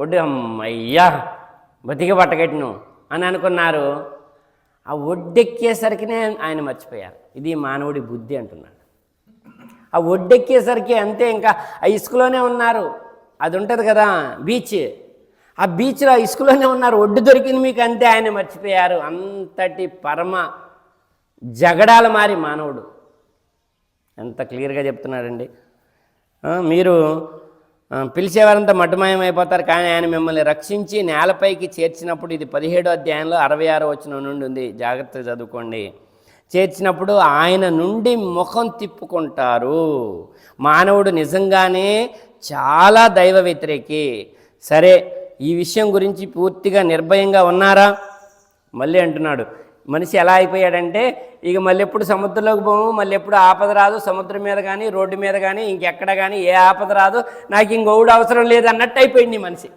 ఒడ్డు అమ్మయ్యా బతికి పట్టగట్టిను అని అనుకున్నారు. ఆ ఒడ్డెక్కేసరికినే ఆయన మర్చిపోయారు. ఇది మానవుడి బుద్ధి అంటున్నాడు. ఆ ఒడ్డెక్కేసరికి అంతే ఇంకా ఆ ఇసుకలోనే ఉన్నారు. అది ఉంటుంది కదా బీచ్. ఆ బీచ్లో ఆ ఇసుకలోనే ఉన్నారు. ఒడ్డు దొరికింది మీకు అంతే ఆయన మర్చిపోయారు. అంతటి పరమ జగడాల మారి మానవుడు. ఎంత క్లియర్గా చెప్తున్నాడండి. మీరు పిలిచేవారంతా మటుమాయమైపోతారు. కానీ ఆయన మిమ్మల్ని రక్షించి నేలపైకి చేర్చినప్పుడు ఇది పదిహేడో అధ్యాయంలో అరవై ఆరో వచ్చిన నుండి ఉంది. జాగ్రత్తగా చదువుకోండి. చేర్చినప్పుడు ఆయన నుండి ముఖం తిప్పుకుంటారు. మానవుడు నిజంగానే చాలా దైవ వ్యతిరేకి. సరే ఈ విషయం గురించి పూర్తిగా నిర్భయంగా ఉన్నారా? మళ్ళీ అంటున్నాడు. మనిషి ఎలా అయిపోయాడంటే ఇక మళ్ళీ ఎప్పుడు సముద్రంలోకి పోము మళ్ళీ ఎప్పుడు ఆపద రాదు సముద్రం మీద కానీ రోడ్డు మీద కానీ ఇంకెక్కడ కానీ ఏ ఆపద రాదు. నాకు ఇంకొకడు అవసరం లేదు అన్నట్టు అయిపోయింది మనిషి.